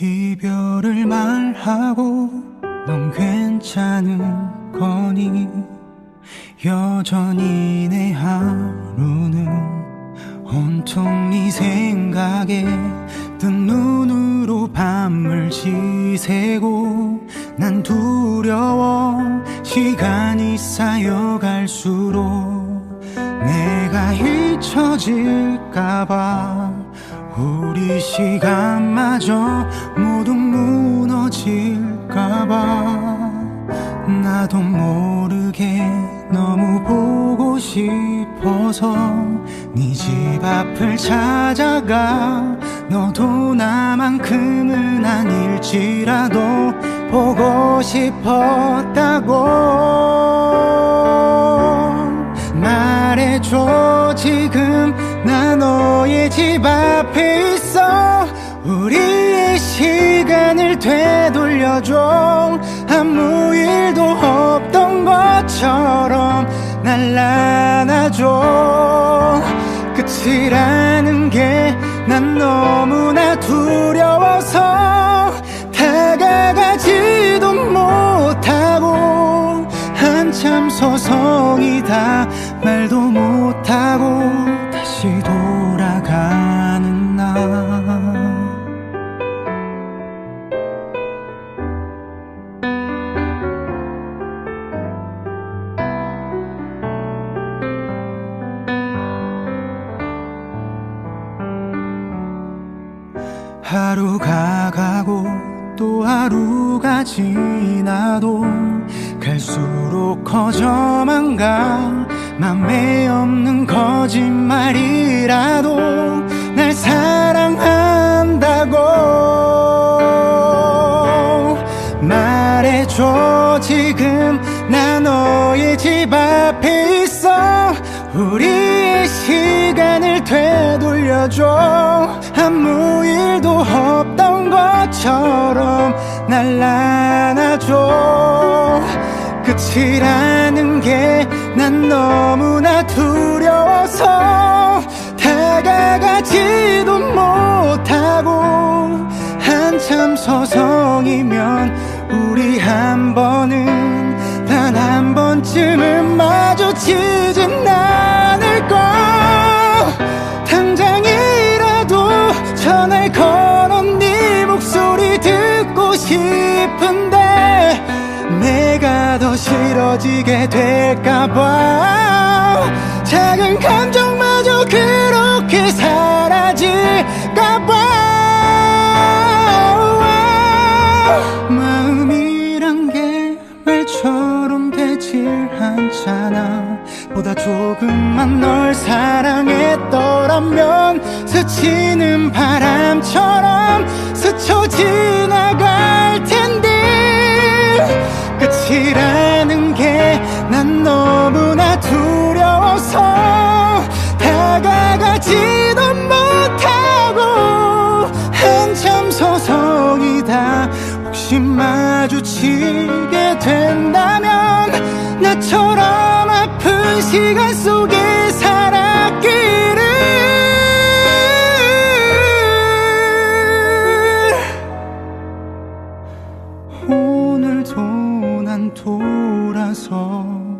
이별을 말하고 넌 괜찮은 거니? 여전히 내 하루는 온통 네 생각에 뜬 눈으로 밤을 지새고 난 두려워 시간이 쌓여갈수록 내가 잊혀질까봐 우리 시간마저 모두 무너질까봐 나도 모르게 너무 보고 싶어서 네 집 앞을 찾아가 너도 나만큼은 아닐지라도 보고 싶었다고 말해줘 지금 나 너의 집 앞에 있어. 우리의 시간을 되돌려줘. 아무 일도 없던 것처럼 날 안아줘. 끝이라는 게 난 너무나 두려워서 다가가지도 못하고 한참 서성이다 말도 못 하루가 가고 또 하루가 지나도 갈수록 커져만 가 맘에 없는 거짓말이라도 날 사랑한다고 말해줘. 지금 나 너의 집 앞에 있어. 우리의 시간을 되돌려줘. 아무 일도 없던 것처럼 날 안아줘. 끝이라는 게 난 너무나 두려워서 다가가지도 못하고 한참 서성이면 우리 한 번은 단 한 번쯤은 마주치진 않 싶은데 내가 더 싫어지게 될까봐. 작은 감정마저 그렇게 사라질까봐. 마음이란 게 말처럼 되질 않잖아. 보다 조금만 널 사랑했더라면 스치는 바람처럼 다가가지도 못하고 한참 서성이다. 혹시 마주치게 된다면 나처럼 아픈 시간 속에 살았기를. 오늘도 난 돌아섰지만